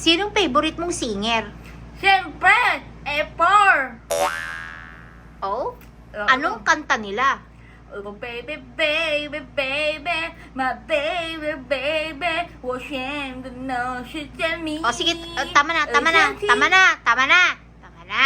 Sinong favorite mong singer? Siyempre, F4. Oh? Anong kanta nila? Oh, baby, baby, baby, my baby, baby, 我选的呢是真谜。O sige, uh, tama na, tama na, tama na, tama na, tama na.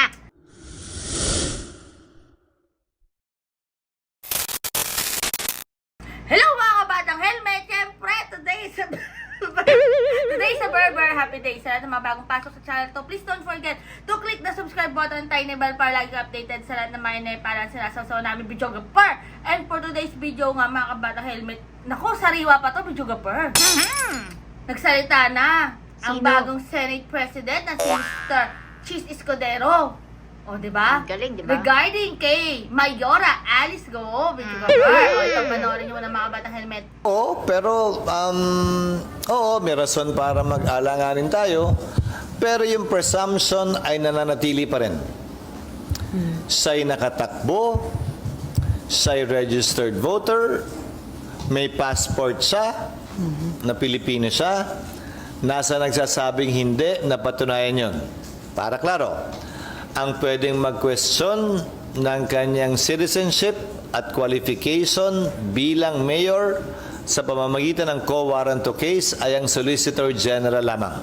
Berber Happy Day. Sa lahat ng mga bagong pasok sa channel to, please don't forget to click the subscribe button, tiny bell para lagi updated sa lahat ng mga inay para sinasasaw namin videographer. And for today's video nga mga kabatang helmet, naku, sariwa pa to videographer. Hmm. Nagsalita na ang Sino? bagong Senate President na si Mr. Cheese Escudero. O, di ba? Ang galing, di ba? Regarding kay Mayora Alice Go, videographer. O, ito, panoorin nyo muna mga batang helmet. Oo, pero um, oo, may rason para mag-alanganin tayo. Pero yung presumption ay nananatili pa rin. Siya'y nakatakbo, siya'y registered voter, may passport siya, na Pilipino siya, nasa nagsasabing hindi, napatunayan yon. Para klaro, ang pwedeng mag-question ng kanyang citizenship at qualification bilang mayor sa pamamagitan ng co-warranto case ay ang Solicitor General lamang.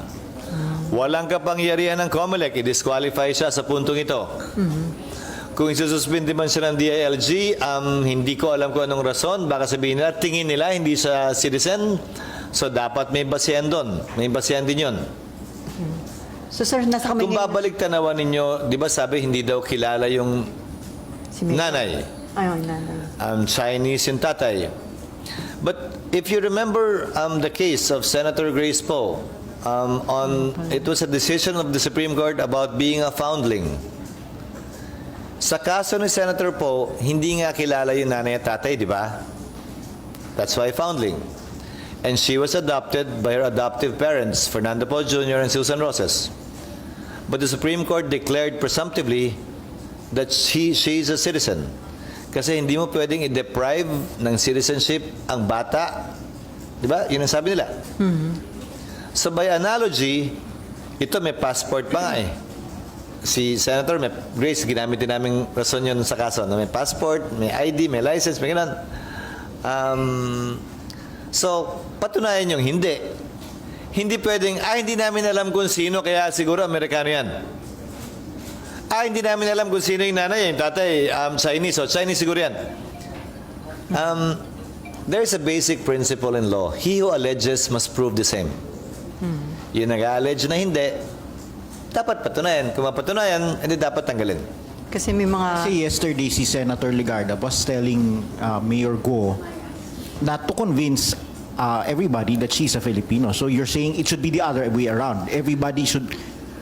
Walang kapangyarihan ng COMELEC, i-disqualify siya sa puntong ito. Kung isususpindi man siya ng DILG, um, hindi ko alam kung anong rason. Baka sabihin nila, tingin nila, hindi siya citizen. So, dapat may basihan doon. May basihan din yun. So sir, nasa kami Kung ngayon- babalik tanawan ninyo, di ba sabi hindi daw kilala yung si Mayor. nanay? Ayun, nanay. um, Chinese yung tatay. But if you remember um, the case of Senator Grace Poe, um, on it was a decision of the Supreme Court about being a foundling. Sa kaso ni Senator Poe, hindi nga kilala yung nanay at tatay, di ba? That's why foundling. And she was adopted by her adoptive parents, Fernando Poe Jr. and Susan Roses. But the Supreme Court declared presumptively that she, she is a citizen. Kasi hindi mo pwedeng i-deprive ng citizenship ang bata. Di ba? Yun ang sabi nila. So by analogy, ito may passport pa nga eh. Si Senator may, Grace, ginamit din namin rason yun sa kaso. Na may passport, may ID, may license, may ganun. Um, so, patunayan yung hindi. Hindi pwedeng, ah, hindi namin alam kung sino, kaya siguro Amerikano yan. Ah, hindi namin alam kung sino yung nanay, yung tatay, um, Chinese, o Chinese siguro yan. Um, there's a basic principle in law. He who alleges must prove the same. Yung nag-allege na hindi, dapat patunayan. Kung mapatunayan, hindi dapat tanggalin. Kasi may mga... Kasi yesterday si Senator Ligarda was telling uh, Mayor Go not to convince uh, everybody that she's a Filipino. So you're saying it should be the other way around. Everybody should,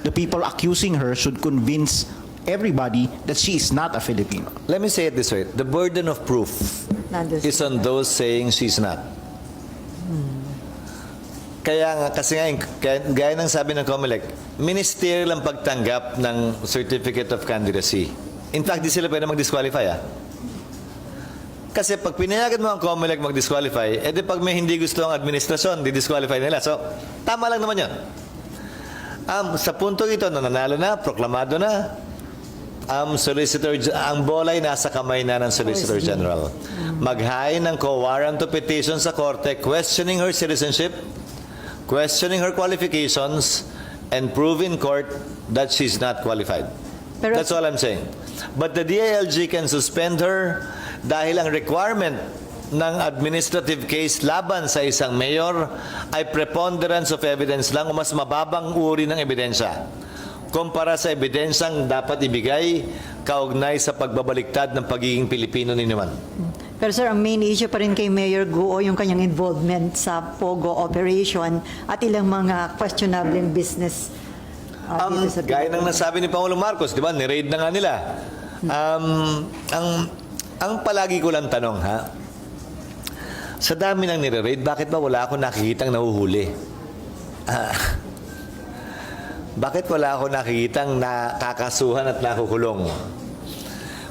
the people accusing her should convince everybody that she is not a Filipino. Let me say it this way. The burden of proof is on those saying she's not. Kaya nga, kasi nga, kaya, gaya ng sabi ng COMELEC, ministerial ang pagtanggap ng Certificate of Candidacy. In fact, di sila pwede mag-disqualify ah. Kasi pag pinayagan mo ang COMELEC mag-disqualify, edi pag may hindi gusto ang administrasyon, di-disqualify nila. So, tama lang naman yun. Um, sa punto ito, nananalo na, proklamado na, ang Solicitor, Gen- ang bola ay nasa kamay na ng Solicitor General. Mag-high ng co-warrant petition sa korte questioning her citizenship, questioning her qualifications, and prove in court that she's not qualified. Pero- That's all I'm saying. But the DILG can suspend her dahil ang requirement ng administrative case laban sa isang mayor ay preponderance of evidence lang o mas mababang uri ng ebidensya kumpara sa ebidensyang dapat ibigay kaugnay sa pagbabaliktad ng pagiging Pilipino ni naman. Pero sir, ang main issue pa rin kay Mayor Guo yung kanyang involvement sa POGO operation at ilang mga questionable business uh, Um, dito sa gaya ng nasabi ni Pangulong Marcos, di ba? Ni-raid na nga nila. Um, ang, ang palagi ko lang tanong, ha? Sa dami ng nire-raid, bakit ba wala akong nakikitang nahuhuli? Ah, bakit wala akong nakikitang nakakasuhan at nakukulong?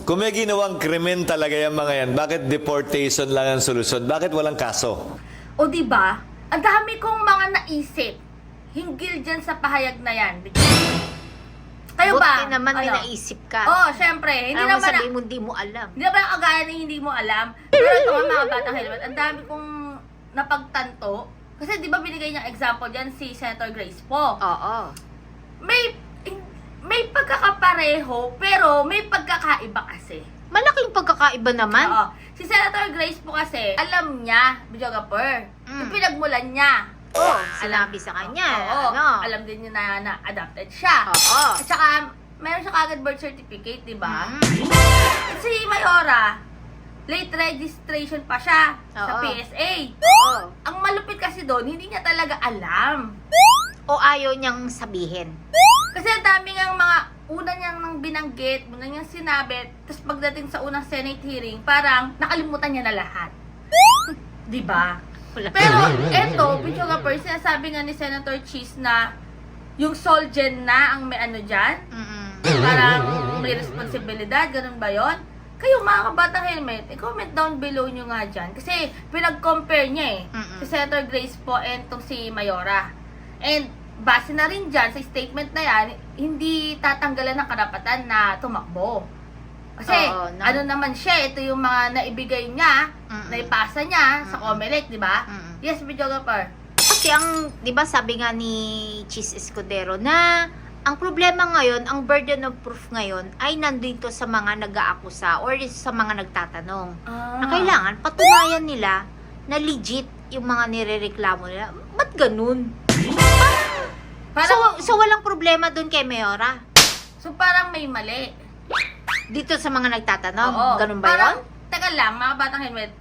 Kung may ginawang krimen talaga yung mga yan, bakit deportation lang ang solusyon? Bakit walang kaso? O di ba? Ang dami kong mga naisip. hinggil dyan sa pahayag na yan. Kayo Buti ba? naman may Ano? naisip ka. Oo, oh, syempre. Hindi Alam mo naman, sabihin mo, hindi mo alam. hindi naman ang kagaya na hindi mo alam. Pero ito nga mga batang helmet, ang dami kong napagtanto. Kasi di ba binigay niyang example dyan si Senator Grace po. Oo. May, may pagkakapareho, pero may pagkakaiba kasi. Malaking pagkakaiba naman. Oo. Si Senator Grace po kasi, alam niya, videographer, Mm. yung pinagmulan niya. Oo, sinabi sa kanya. Oo, ano? alam din niya na, na adopted siya. Oo. At saka, meron siya kagad birth certificate, di ba? Mm. Si Mayora, late registration pa siya sa Oo. PSA. Oo. Ang malupit kasi doon, hindi niya talaga alam. O ayaw niyang sabihin. Kasi ang dami ng mga una niyang nang binanggit, una niyang sinabi, tapos pagdating sa unang Senate hearing, parang nakalimutan niya na lahat. Di ba? Pero eto, video nga per, sinasabi nga ni Senator Cheese na yung Solgen na ang may ano dyan, Mm-mm. parang may responsibilidad, ganun ba yon? Kayo mga kabatang helmet, i-comment down below nyo nga dyan. Kasi pinag-compare niya eh. Mm-mm. Si Senator Grace po and tong si Mayora. And base na rin dyan sa statement na yan, hindi tatanggalan ng karapatan na tumakbo. Kasi Oo, no. ano naman siya, ito yung mga naibigay niya, Mm-mm. naipasa niya sa Comelec, di ba? Mm-mm. Yes, videographer. Kasi ang, di ba sabi nga ni Cheese Escudero na ang problema ngayon, ang burden of proof ngayon ay nandito sa mga nag-aakusa or sa mga nagtatanong. Ah. Na kailangan patunayan nila na legit yung mga nirereklamo nila. Ba't ganun? Parang, so, so walang problema dun kay Mayora? so, parang may mali. Dito sa mga nagtatanong? Oo. Ganun ba parang, yun? Teka lang, mga batang helmet.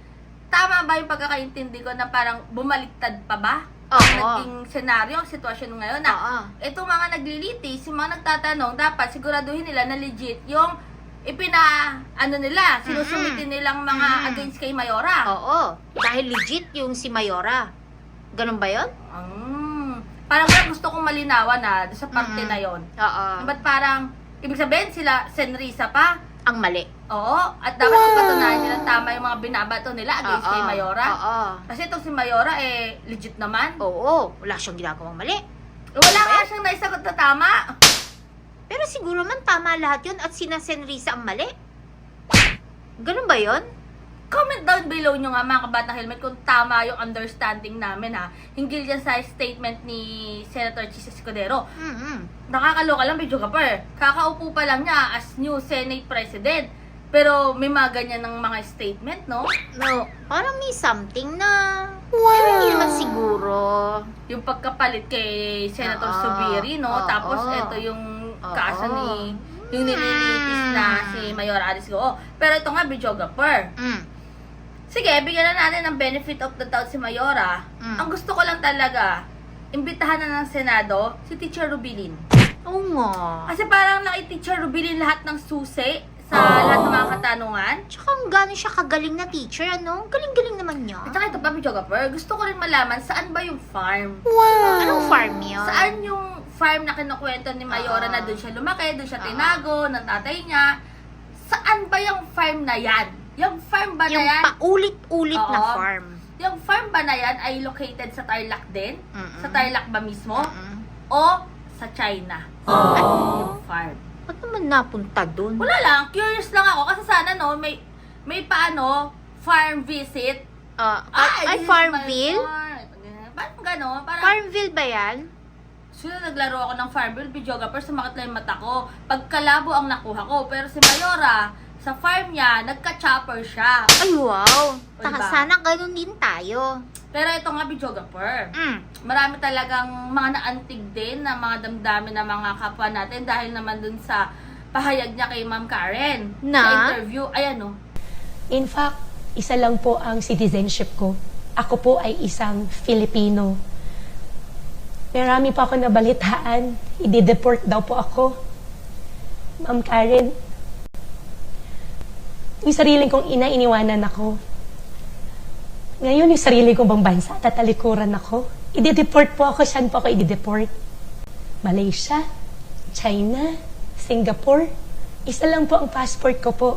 Tama ba yung pagkakaintindi ko na parang bumaliktad pa ba? Oo. Ang naging senaryo, ang sitwasyon ngayon na Oo. itong mga naglilitis, yung mga nagtatanong, dapat siguraduhin nila na legit yung ipina, ano nila, sinusumitin nilang mga Mm-mm. against kay Mayora. Oo. Dahil legit yung si Mayora. Ganun ba yun? Mm. Parang parang gusto kong malinawan na sa parte Mm-mm. na yon. Oo. Ba't parang, ibig sabihin sila, Senrisa pa, Ang mali. Oo, at dapat patunayan nila tama yung mga binabato nila against Oo. kay Mayora. Oo. Kasi itong si Mayora, eh, legit naman. Oo. Wala siyang ginagawang mali. Eh, Wala nga siyang naisagot na tama. Pero siguro man tama lahat yun at sina Senrisa ang mali. Ganun ba yun? Comment down below nyo nga mga kabatang helmet kung tama yung understanding namin ha. Hinggil dyan sa statement ni Senator Chis Escudero. Mm-mm. Nakakaloka lang, video ka pa Kakaupo pa lang niya as new Senate President. Pero may mga ganyan ng mga statement, no? No, parang may something na... Pero hindi naman siguro. Yung pagkapalit kay Senator Oo. Subiri, no? Oo. Tapos ito yung Oo. kaso ni yung nililitis na si Mayor Alice Goo. Pero ito nga, videographer. Mm. Sige, bigyan na natin ng benefit of the doubt si Mayora. Mm. Ang gusto ko lang talaga, imbitahan na ng Senado si Teacher Rubilin. Oo nga. Kasi parang nakay Teacher Rubilin lahat ng susi sa Oh. lahat ng mga katanungan. Tsaka ang gano'n siya kagaling na teacher, ano? Galing-galing naman niya. At saka ito pa, videographer, gusto ko rin malaman saan ba yung farm? Anong farm yun? Saan yung farm na kinukwento ni Mayora Ah. na doon siya lumaki, doon siya Ah. tinago, ng tatay niya? Saan ba yung farm na yan? Yung farm ba na Yung yan? paulit-ulit na Oo. farm. Yung farm ba na yan ay located sa Tarlac din? Mm-mm. Sa Tarlac ba mismo? Mm-mm. O sa China? Yung farm. Ba't naman napunta dun? Wala lang, curious lang ako kasi sana no, may may paano farm visit. Ah, ay, this is my Farmville? farm. Parang gano'n, parang Farmville ba yan? Sino naglaro ako ng Farmville videographer, sumakit lang yung mata ko. Pagkalabo ang nakuha ko. Pero si Mayora, sa farm niya, nagka-chopper siya. Ay, wow. O, Taka, diba? sana ganun din tayo. Pero ito nga videographer. Mm. Marami talagang mga naantig din na mga damdamin ng mga kapwa natin dahil naman dun sa pahayag niya kay Ma'am Karen. Na? Sa interview. Ayan oh. In fact, isa lang po ang citizenship ko. Ako po ay isang Filipino. Marami pa ako nabalitaan. I-deport daw po ako. Ma'am Karen, yung sariling kong ina, iniwanan ako. Ngayon, yung sarili kong bang bansa, tatalikuran ako. I-deport po ako. Saan po ako i-deport? Malaysia, China, Singapore. Isa lang po ang passport ko po.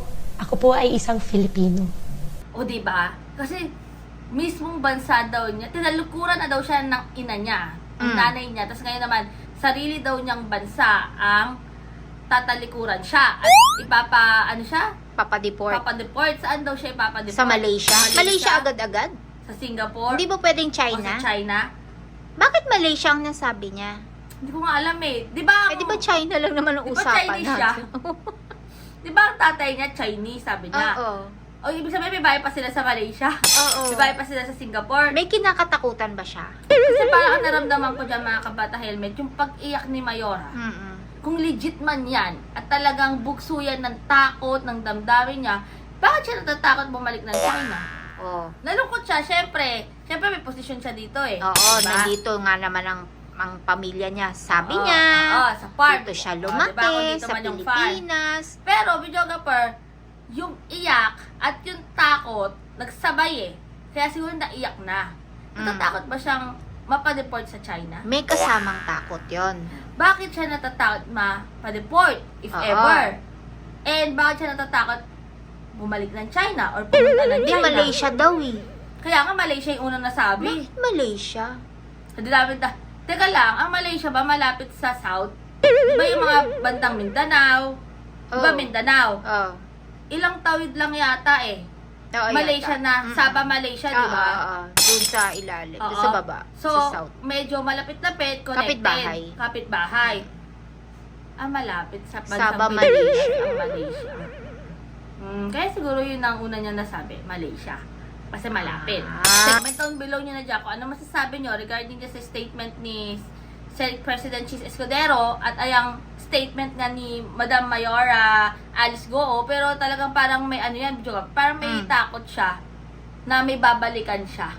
Ako po ay isang Filipino. O di ba? Kasi mismong bansa daw niya, tinalukuran na daw siya ng ina niya. ang Mm. nanay niya. Tapos ngayon naman, sarili daw niyang bansa ang tatalikuran siya. At ipapa, ano siya? Papadeport. Papadeport. Saan daw siya ipapa-deport? Sa Malaysia. Malaysia agad-agad? Sa Singapore? Hindi ba pwedeng O China? sa China? Bakit Malaysia ang nasabi niya? Hindi ko nga alam eh. Di ba? Eh, di ba China lang naman ang Di ba usapan Chinese natin? Di ba ang tatay niya Chinese, sabi niya? Oo. O ibig sabihin may bahay pa sila sa Malaysia. Oo. May bahay pa sila sa Singapore. May kinakatakutan ba siya? Kasi parang ang naramdaman ko dyan mga kabata helmet, yung pag-iyak ni Mayora. Mm-mm. Kung legit man yan, at talagang bukso yan ng takot, ng damdamin niya, bakit siya natatakot bumalik ng China? Oo. Nalungkot siya, syempre. Syempre may posisyon siya dito eh. Oo, Diba? nandito nga naman ang ang pamilya niya. Sabi Oo, niya, oo, sa farm. dito siya Oo, lumaki, diba? Kung dito sa man yung farm. Pilipinas. Pero, videographer, yung iyak at yung takot, nagsabay eh. Kaya siguro naiyak na. Mm. Natatakot ba siyang mapadeport sa China? May kasamang takot yon. Bakit siya natatakot mapadeport, if Oo. ever? And bakit siya natatakot bumalik ng China or pumunta ng Hindi, China? Malaysia daw eh. Kaya nga Malaysia yung unang nasabi. Bakit Malaysia? Hindi namin ta- Teka lang, ang Malaysia ba malapit sa South? Di ba yung mga bandang Mindanao? Di ba Oo. Mindanao? Oo. Ilang tawid lang yata eh. Oo, Malaysia yata. na, Mm-mm. Sabah Malaysia, di ba? oo, oo. Doon sa ilalim, doon Oo. sa baba, So, sa south. medyo malapit-lapit, connected. Kapitbahay. Kapitbahay. Ah, malapit sa bansang Sabah, Pilipinas, ang Malaysia. Hmm, kaya siguro yun ang una niya nasabi, Malaysia. Kasi malapit. Ah. Comment down below niyo na dyan kung ano masasabi niyo regarding just sa statement ni Senate President Chis Escudero at ayang statement nga ni Madam Mayora Alice Goo pero talagang parang may ano yan, video parang may Mm. takot siya na may babalikan siya.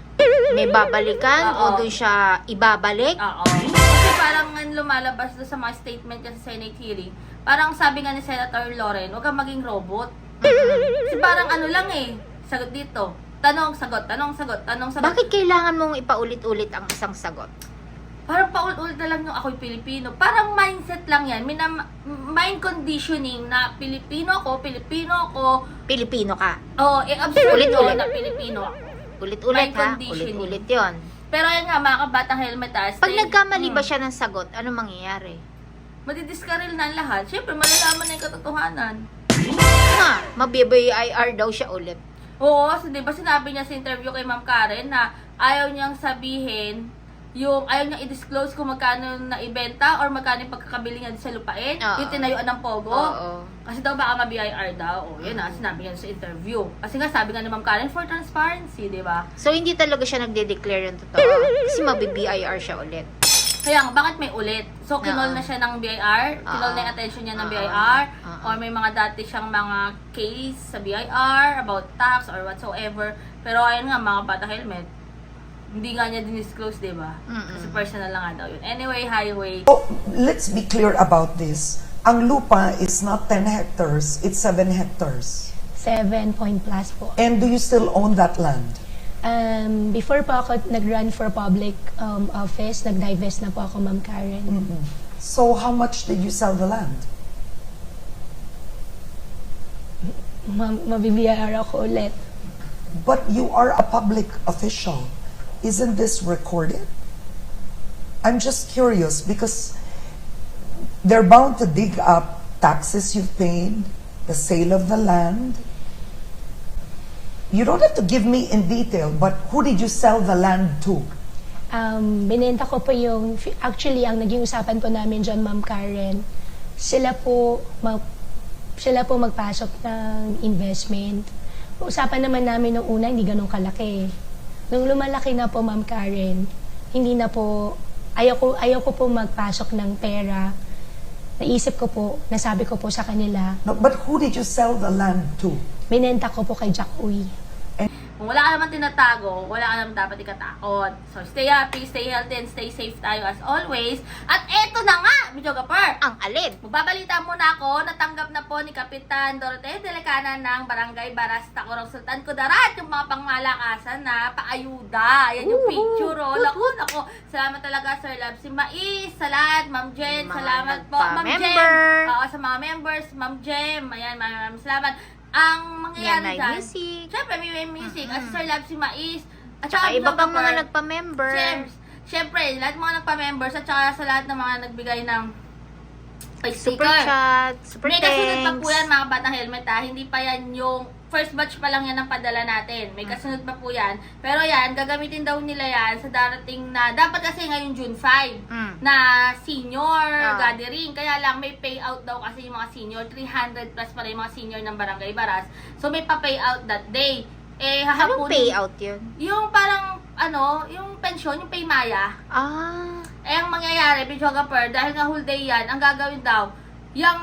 May babalikan Oo. o doon siya ibabalik? Oo. Kasi parang nga lumalabas doon sa mga statement niya sa Senate hearing, parang sabi nga ni Senator Loren, huwag kang maging robot. Kasi parang ano lang eh, sagot dito. Tanong, sagot, tanong, sagot, tanong, sagot. Bakit kailangan mong ipaulit-ulit ang isang sagot? Parang paulit-ulit na lang yung ako'y Pilipino. Parang mindset lang yan. Minam- mind conditioning na Pilipino ko, Pilipino ko. Pilipino ka. Oo, eh, absurd Ulit-ulit. na Pilipino. Ulit-ulit May ha? conditioning. Ulit-ulit yon. Pero ayun nga, mga kabatang helmet ah. Pag stay- nagkamali ba Hmm. siya ng sagot, ano mangyayari? Madidiskaril na ang lahat. Siyempre, malalaman na yung katotohanan. Ha? Mabibayar daw siya ulit. Oo, so, di ba sinabi niya sa interview kay Ma'am Karen na ayaw niyang sabihin yung ayaw niyang i-disclose kung magkano na ibenta or magkano yung pagkakabili niya sa lupain, Oo. yung tinayuan ng Pogo. Oo. Kasi daw baka ma-BIR daw. O, yun na, sinabi niya sa interview. Kasi nga, sabi nga ni Ma'am Karen, for transparency, di ba? So, hindi talaga siya nagde-declare ng totoo. Kasi mabibir siya ulit. Kaya nga, bakit may ulit? So, kinol Oo. na siya ng BIR, kinol na yung attention niya ng Oo. BIR, Oo. or may mga dati siyang mga case sa BIR about tax or whatsoever. Pero ayun nga, mga bata helmet, hindi nga niya dinisclose, di ba? Kasi personal lang nga daw yun. Anyway, highway. So, let's be clear about this. Ang lupa is not 10 hectares, it's 7 hectares. Seven point plus po. And do you still own that land? Um, before po ako nag-run for public um, office, nag-divest na po ako, Ma'am Karen. So, how much did you sell the land? Ma- mabibiyar ako ulit. But you are a public official. Isn't this recorded? I'm just curious because they're bound to dig up taxes you've paid, the sale of the land. You don't have to give me in detail, but who did you sell the land to? Um, binenta ko po yung, actually, ang naging usapan po namin dyan, Ma'am Karen, sila po, mag, sila po magpasok ng investment. Usapan naman namin nung una, hindi ganun kalaki. Nung lumalaki na po, Ma'am Karen, hindi na po, ayaw ko, ayaw ko po magpasok ng pera. Naisip ko po, nasabi ko po sa kanila, No, but who did you sell the land to? binenta ko po kay Jack Uy. Kung wala ka naman tinatago, wala ka naman dapat ikatakot. So, stay happy, stay healthy, and stay safe tayo as always. At eto na nga, Video Gapar! Ang alin? Magbabalita muna ako, natanggap na po ni Kapitan Doroteo Delecana ng Barangay Barasta, Corong Sultan Kudarat, yung mga pangmalakasan na paayuda. Ayan yung picture, oh. Naku, naku. Salamat talaga, Sir Love. Si Mais, sa lahat, Ma'am Jen, Mga salamat po. Ma'am Jen. Oo, sa mga members, Ma'am Jem. Ayan, maraming salamat. Ang mangyayari dyan, Music. syempre, may, may music. At Sir Love, si Mais. At saka iba pang mga nagpa-member. James, syempre, lahat mga nagpa-members at saka sa lahat ng mga nagbigay ng ay, Super sticker. chat, super May kasunod pa po yan mga batang helmet ha. Hindi pa yan yung first batch pa lang yan ang padala natin. May kasunod pa po yan. Pero yan, gagamitin daw nila yan sa darating na, dapat kasi ngayon June 5 Mm. na senior Ah. gathering. Kaya lang may payout daw kasi yung mga senior. 300 plus pala yung mga senior ng Barangay Baras. So may pa-payout that day. Eh, Anong payout yun? Yung parang, ano, yung pensyon, yung paymaya. Ah, Eh, ang mangyayari, videographer, dahil nga whole day yan, ang gagawin daw, yung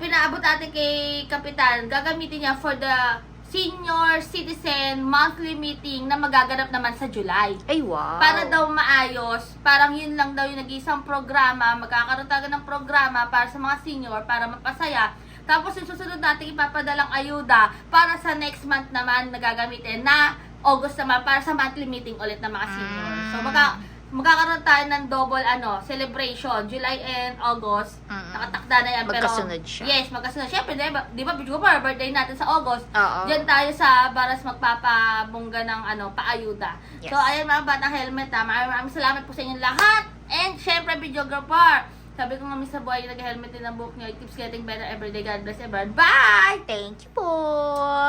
pinaabot natin kay Kapitan, gagamitin niya for the senior citizen monthly meeting na magaganap naman sa July. ay wow. Para daw maayos, parang yun lang daw yung nag-isang programa, magkakaroon tayo ng programa para sa mga senior, para mapasaya. Tapos yung susunod natin ipapadalang ayuda para sa next month naman na gagamitin na August naman para sa monthly meeting ulit ng mga senior. So magka, magkakaroon tayo ng double ano, celebration, July and August. Mm-mm. Nakatakda na yan. Magkasunod pero, siya. Yes, magkasunod. Siyempre, di ba, di ba video ko, birthday natin sa August. Oo. Diyan tayo sa Baras magpapabungga ng ano, paayuda. Yes. So, ayan mga batang helmet ha. Maraming maraming salamat po sa inyong lahat. And syempre, videographer. Sabi ko nga sa buhay yung nag-helmet din ang book niyo. It keeps getting better every day. God bless everyone. Bye! Thank you po.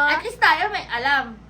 At least tayo may alam.